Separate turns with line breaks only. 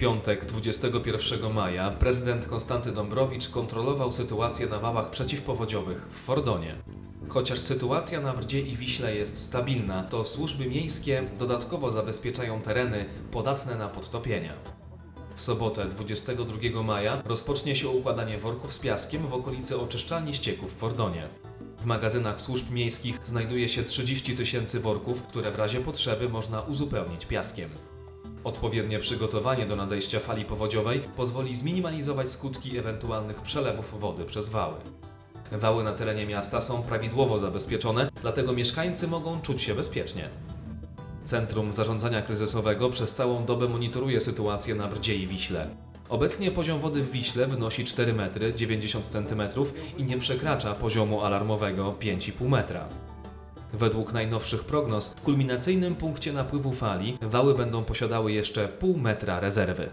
piątek 21 maja prezydent Konstanty Dąbrowicz kontrolował sytuację na wałach przeciwpowodziowych w Fordonie. Chociaż sytuacja na Brdzie i Wiśle jest stabilna, to służby miejskie dodatkowo zabezpieczają tereny podatne na podtopienia. W sobotę 22 maja rozpocznie się układanie worków z piaskiem w okolicy oczyszczalni ścieków w Fordonie. W magazynach służb miejskich znajduje się 30 tysięcy worków, które w razie potrzeby można uzupełnić piaskiem. Odpowiednie przygotowanie do nadejścia fali powodziowej pozwoli zminimalizować skutki ewentualnych przelewów wody przez wały. Wały na terenie miasta są prawidłowo zabezpieczone, dlatego mieszkańcy mogą czuć się bezpiecznie. Centrum Zarządzania Kryzysowego przez całą dobę monitoruje sytuację na Brdzie i Wiśle. Obecnie poziom wody w Wiśle wynosi 4 metry 90 cm i nie przekracza poziomu alarmowego 5,5 metra. Według najnowszych prognoz w kulminacyjnym punkcie napływu fali wały będą posiadały jeszcze pół metra rezerwy.